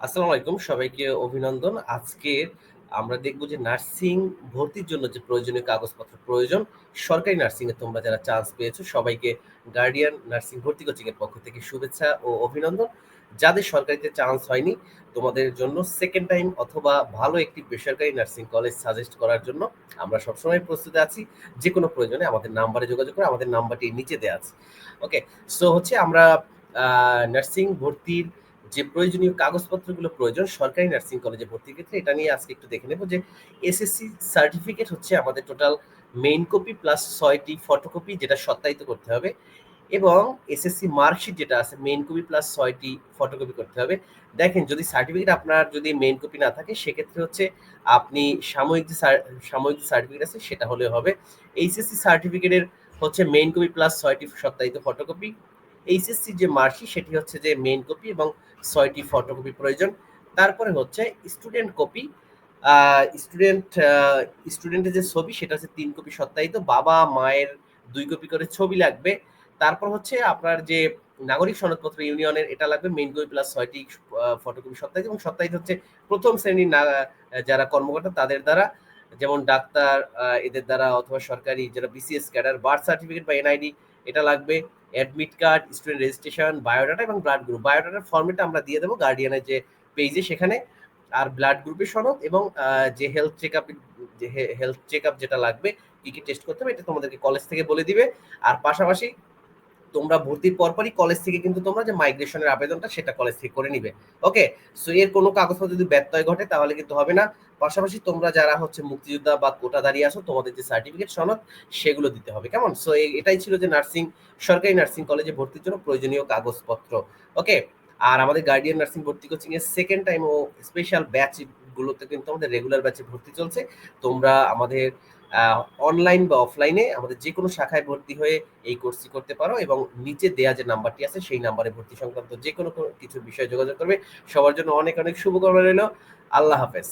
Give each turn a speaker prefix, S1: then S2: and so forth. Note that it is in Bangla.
S1: আসসালামু আলাইকুম সবাইকে অভিনন্দন। আজকে আমরা দেখব যে নার্সিং ভর্তির জন্য যে প্রয়োজনীয় কাগজপত্র প্রয়োজন, সরকারি নার্সিং এ তোমরা যারা চান্স পেয়েছ সবাইকে গার্ডিয়ান নার্সিং ভর্তি কোচিং এর পক্ষ থেকে শুভেচ্ছা ও অভিনন্দন। যাদের সরকারিতে চান্স হয়নি, তোমাদের জন্য সেকেন্ড টাইম অথবা ভালো একটি বেসরকারি নার্সিং কলেজ সাজেস্ট করার জন্য আমরা সবসময় প্রস্তুত আছি। যে কোনো প্রয়োজনে আমাদের নাম্বারে যোগাযোগ করে আমাদের নাম্বারটি নিচে দেওয়া আছে। ওকে, সো হচ্ছে আমরা নার্সিং ভর্তির যে প্রয়োজনীয় কাগজপত্রগুলো প্রয়োজন, সরকারি নার্সিং কলেজে ভর্তির ক্ষেত্রে এটা নিয়ে আজকে একটু দেখে নেব যে এসএসসি সার্টিফিকেট হচ্ছে আমাদের টোটাল মেইন কপি প্লাস ছয়টি ফটোকপি যেটা সত্যায়িত করতে হবে এবং এসএসসি মার্কশিট যেটা আছে মেইন কপি প্লাস ছয়টি ফটোকপি করতে হবে। দেখেন, যদি সার্টিফিকেট আপনার যদি মেইন কপি না থাকে, সেক্ষেত্রে হচ্ছে আপনি সাময়িক যে সাময়িক সার্টিফিকেট আছে, সেটা হলে হবে। এইচএসসি সার্টিফিকেটের হচ্ছে মেইন কপি প্লাস ছয়টি সত্যায়িত ফটোকপি এইচএসসি যে মার্কশিট, সেটি হচ্ছে যে মেইন কপি এবং ছয়টি ফটোকপি প্রয়োজন। তারপরে হচ্ছে স্টুডেন্ট কপি স্টুডেন্ট স্টুডেন্টের যে ছবি, সেটা হচ্ছে তিন কপি সত্যায়িত। বাবা, মায়ের দুই কপি করে ছবি লাগবে। তারপর হচ্ছে আপনার যে নাগরিক সনদপত্র ইউনিয়নের, এটা লাগবে মেইন কপি প্লাস ছয়টি ফটোকপি সত্যায়িত এবং সত্যায়িত হচ্ছে প্রথম শ্রেণির যারা কর্মকর্তা, তাদের দ্বারা যেমন ডাক্তার এদের দ্বারা অথবা সরকারি যারা বিসিএস ক্যাডার বার্থ সার্টিফিকেট বা এনআইডি এটা লাগবে। Admit card student registration biodata এবং ব্লাড গ্রুপ বায়োডাটার ফর্মেটটা আমরা দিয়ে দেবো গার্ডিয়ানের যে পেজে সেখানে, আর ব্লাড গ্রুপের সনদ এবং যে হেলথ চেক আপ যে হেলথ চেক আপ যেটা লাগবে, কি কি টেস্ট করতে হবে এটা তোমাদেরকে কলেজ থেকে বলে দিবে। আর পাশাপাশি তোমরা ভর্তির পরপরই কলেজ থেকে কিন্তু তোমরা যে মাইগ্রেশনের আবেদনটা সেটা কলেজ থেকে করে নিবে। ওকে সো এর কোনো কাগজপত্র যদি ব্যত্যয় ঘটে তাহলে কিন্তু হবে না। পাশাপাশি তোমরা যারা হচ্ছে মুক্তিযোদ্ধা বা কোটা দাঁড়িয়ে আসো তোমাদের যে সার্টিফিকেট সনদ, সেগুলো দিতে হবে। কেমন? সো এটাই ছিল যে নার্সিং সরকারি নার্সিং কলেজে ভর্তির জন্য প্রয়োজনীয় কাগজপত্র। ওকে আর আমাদের গার্ডিয়ান নার্সিং ভর্তি কোচিং এর সেকেন্ড টাইম ও স্পেশাল ব্যাচ গুলোতে কিন্তু আমাদের রেগুলার ব্যাচে ভর্তি চলছে। তোমরা আমাদের অনলাইন বা অফলাইনে আমাদের যে কোনো শাখায় ভর্তি হয়ে এই কোর্সটি করতে পারো এবং নিচে দেয়া যে নাম্বারটি আছে সেই নাম্বারে ভর্তি সংক্রান্ত যে কোনো কিছু বিষয়ে যোগাযোগ করবে। সবার জন্য অনেক অনেক শুভকামনা রইল। আল্লাহ হাফেজ।